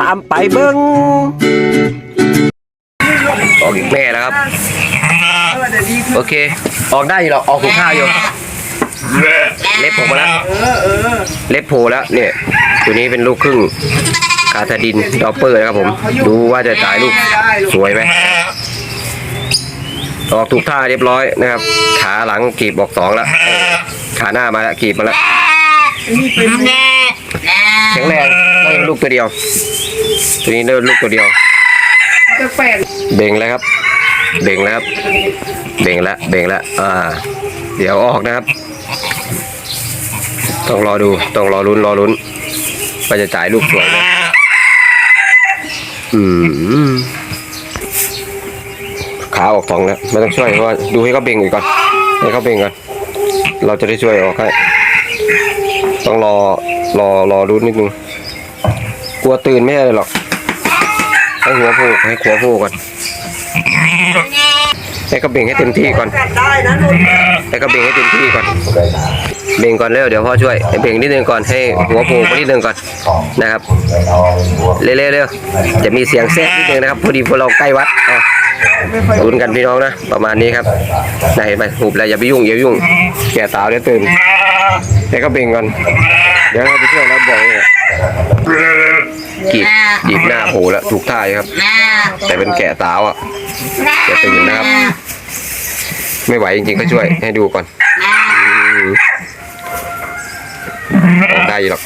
ตามไปเบิ้งออกอีกแม่แล้วครับ โอเค ออกได้อยู่หรอกออกถูกท่าอยู่ เล็บผมมาแล้ว เล็บโผล่แล้วเนี่ย ตัวนี้เป็นลูกครึ่งคาทาดินดอปเปอร์นะครับผม ดูว่าจะจ่ายลูกสวยไหมออกถูกท่าเรียบร้อยนะครับ ขาหลังกีบออกสองแล้วขาหน้ามาแล้วกีบมาแล้วแข็งแรงได้ ลูกตัวเดียว ตัวนี้ได้ลูกตัวเดียวแปลกเบ่งแล้วครับ เบ่งแล้วครับ เบ่งแล้วเบ่งแล้วอ่า เดี๋ยวออกนะครับ ต้องรอดู ต้องรอลุ้นรอลุ้นว่าจะจ่ายลูกสวยไหมอืมขาออกสองแล้วไม่ต้องช่วยเพราะว่าดูให้เขาเบ่งอีกก่อนให้เขาเบ่งก่อนเราจะได้ช่วยออกให้ต้องรอรอรอรุ้นนิดนึง กลัวตื่นไม่ได้หรอก ให้หัวโผล่ให้หัวโผล่ก่อนให้กระเบงให้เต็มที่ก่อนให้กระเบงให้เต็มที่ก่อน เบ่งก่อนเร็วเดี๋ยวพ่อช่วยให้เบ่งนิดนึงก่อนให้หัวโผล่ไปนิดนึงก่อนนะครับ เร็วๆเร็วจะมีเสียงแทรกนิดนึงนะครับพอดีพวกเราใกล้วัดอะ ลุ้นกันพี่น้องนะ ประมาณนี้ครับไหนไปหุบแล้วอย่าไปยุ่งอย่ายุ่ง แก่สาวเดี๋ยวตื่นให้เขาเบ่งก่อน เดี๋ยวเราไปช่วยแล้วบอกเลยกีบกีบหน้าโผล่แล้วถูกท่าอยู่ครับ แต่เป็นแก่สาวอะจะตื่นนะครับ ไม่ไหวจริงๆก็ช่วยให้ดูก่อนอืมออกได้อยู่หรอก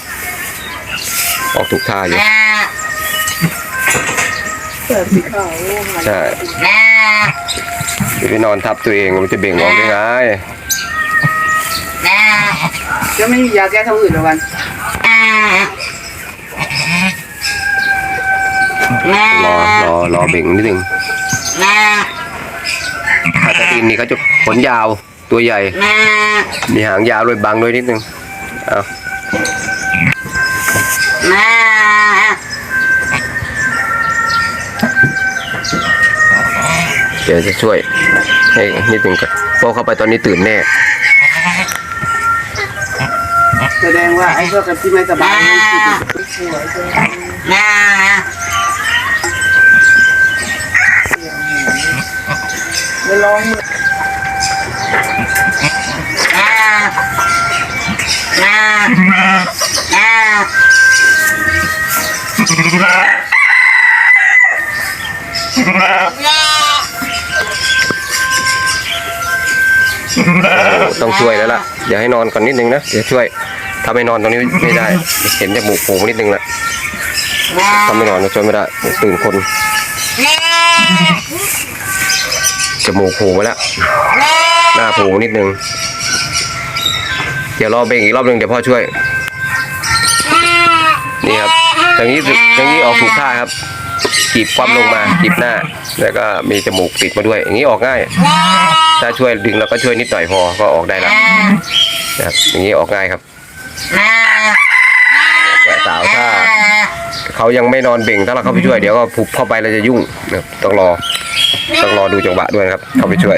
ออกถูกท่าอยู่ เปิดสีขาวใช่เดี๋ยวไปนอนทับตัวเองมันจะเบ่งออกได้ไงจะไม่มียาแก้ท้องอืดหรอวันรอรอรอเบ่งนิดนึงคาตาดินนี่เขาจะขนยาวตัวใหญ่ มีหางยาวด้วยบังด้วยนิดนึง เอา เดี๋ยวจะช่วยให้นิดนึงก่อนเพราะเข้าไปตอนนี้ตื่นแน่ แสดงว่าไอ้พวกกันที่ไม่สบายมันติดสวยจังไปลองมือ ต้องช่วยแล้วล่ะเดี๋ยวให้นอนก่อนนิดนึงนะเดี๋ยวช่วยถ้าไม่นอนตรงนี้ไม่ได้ เห็นจมูกโผล่มานิดนึงละถ้าไม่นอนก็ช่วยไม่ได้ตื่นคนจมูกโผล่มาแล้วหน้าโผล่มานิดนึง เดี๋ยวรอเบ่งอีกรอบหนึ่งเดี๋ยวพ่อช่วยนี่ครับทางนี้ทางนี้ออกถูกท่าครับจีบความลงมาจีบหน้า แล้วก็มีจมูกปิดมาด้วย อย่างนี้ออกง่าย ถ้าช่วยดึงแล้วก็ช่วยนิดหน่อยพอก็ออกได้แล้วนะครับอย่างนี้ออกง่ายครับแต่สาวถ้าเขายังไม่นอนเบ่งถ้าเราเข้าไปช่วยเดี๋ยวก็ผุบเข้าไปเราจะยุ่งนะครับต้องรอต้องรอดูจังหวะด้วยนะครับ เข้าไปช่วย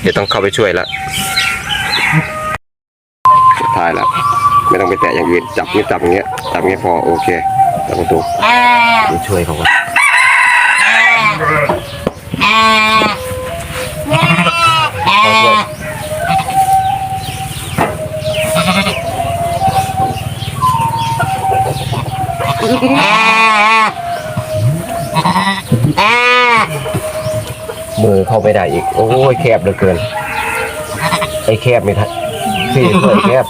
เดี๋ยวต้องเข้าไปช่วยแล้วสุดท้ายแล้วไม่ต้องไปแตะอย่างอื่นจับนี่จับอย่างเงี้ยจับอย่างเงี้ยพอโอเคจับประตูไปช่วยเขาก่อนเอา มือเข้าไปได้อีก โอ้ยแคบเหลือเกิน ไอ้แคบไม่ทันพี่เปิดแคบ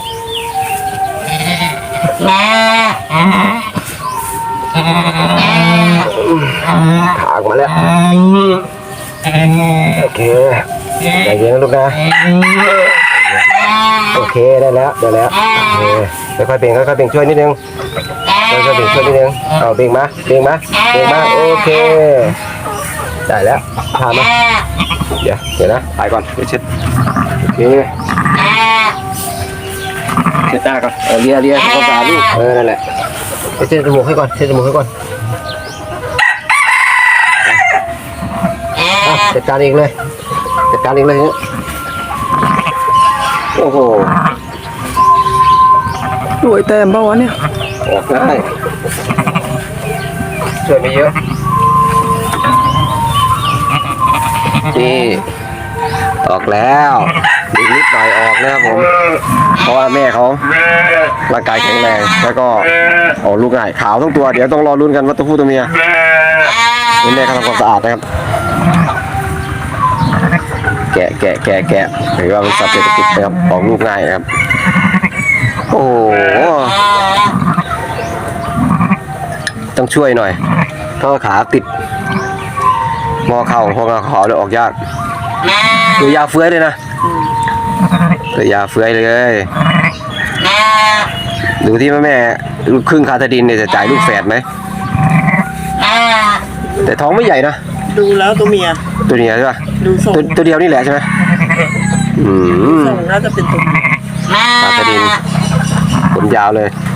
ถากมาแล้ว โอเคใจเย็นนะลูกนะ โอเคได้แล้วได้แล้วโอเคค่อยๆเบ่งค่อยๆเบ่งช่วยนิดนึง ค่อยๆเบ่งช่วยนิดนึงเอาเบ่งมาเบ่งมาเบ่งมาโอเค ได้แล้วทามาเดี๋ยวเดี๋ยวนะไปก่อนเดี๋ยวเช็ดโอเคเช็ดหน้าก่อนเออเลียเลียทำความสะอาดลูกเออนั่นแหละเดี๋ยวเช็ดจมูกให้ก่อนเช็ดจมูกให้ก่อนอะจัดการเองเลยจัดการเองเลยเนี่ยโอ้โหสวยแต้มเปล่าวะเนี่ย ออกได้ช่วยไม่เยอะ นี่ ออกแล้วอีกนิดหน่อยออกนะครับผม เพราะว่าแม่เขาร่างกายแข็งแรง แล้วก็ออกลูกง่ายขาวทั้งตัว เดี๋ยวต้องรอลุ้นกันว่าตัวผู้ตัวเมียนี่แม่เขาทำความสะอาดนะครับ แกะแกะแกะแกะหรือว่าเป็นสัตว์เศรษฐกิจนะครับ ออกลูกง่ายนะครับ โอ้ ต้องช่วยหน่อยเพราะว่าขาติดมอเข่าพวกเราขอเลยออกยากตัวยาเฟื้อยเลยนะตัวยาเฟื้อยเลยดูที่แม่แม่ลูกครึ่งคาทาดินเนี่ยจะจ่ายลูกแฝดไหมแต่ท้องไม่ใหญ่นะดูแล้วตัวเมียตัวนี้ใช่ปะดูทรงตัวตัวเดียวนี่แหละใช่ไหมอืมทรงน่าจะเป็นตัวเมียคาทาดินผมยาวเลย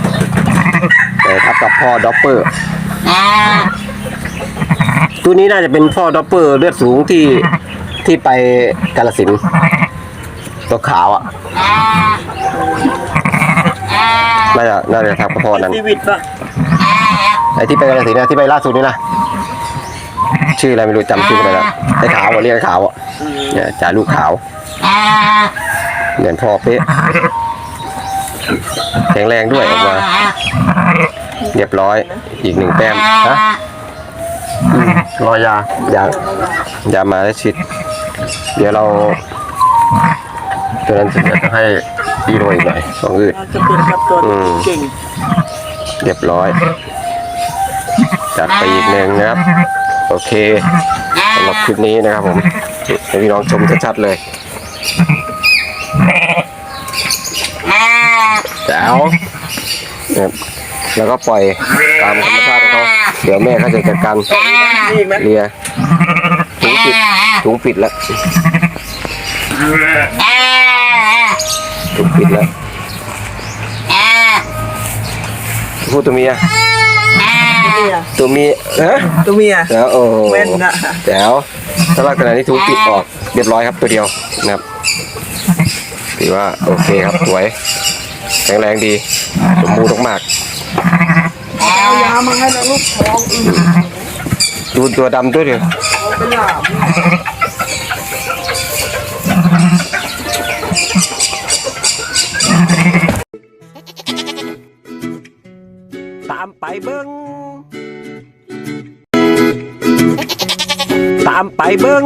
แต่ ทับกับพ่อด็อปเปอร์ ตัวนี้น่าจะเป็นพ่อด็อปเปอร์เลือดสูงที่ที่ไปกาลสินธุ์ตัวขาวอะน่าจะน่าจะทับกับพ่อนั้นชีวิตป่ะไอ้ที่ไปกาลสินธุ์นะที่ไปล่าสุดนี่นะชื่ออะไรไม่รู้จำชื่อไม่ได้แล้วไอ้ขาวอะเรียกไอ้ขาวอะเนี่ยจ่ายลูกขาวเหมือนพ่อเป๊ะแข็งแรงด้วยออกมา เรียบร้อย อีกหนึ่งแต้มนะอืมรอยายายามาแล้วฉีดเดี๋ยวเราตัวนั้นจะจะให้ดีโรยอีกหน่อยสองอืดน่าจะเป็นกับตัวอืมเก่งเรียบร้อย จัดไปอีกหนึ่งนะครับ โอเคสำหรับคลิปนี้นะครับผมให้พี่น้องชมชัดๆเลยแจ๋วนะครับ แล้วก็ปล่อยตามธรรมชาติของเขาเดี๋ยวแม่เขาจะจัดการนี่อีกไหมเลียถุงปิดถุงปิดแล้วถุงปิดแล้วพูดตัวเมียตัวเมียตัวเมียเอ๊ะตัวเมียแล้วโอ้โหแม่นนะแจ๋วสำหรับขณะนี้ถุงปิดออกเรียบร้อยครับตัวเดียวนะครับถือว่าโอเคครับสวยแข็งแรงดีสมบูรณ์มาก เอายามาให้นะลูกท้องอือดูตัวดำด้วยเดียวเอาไปหลามตามไปเบิ้งตามไปเบิ้ง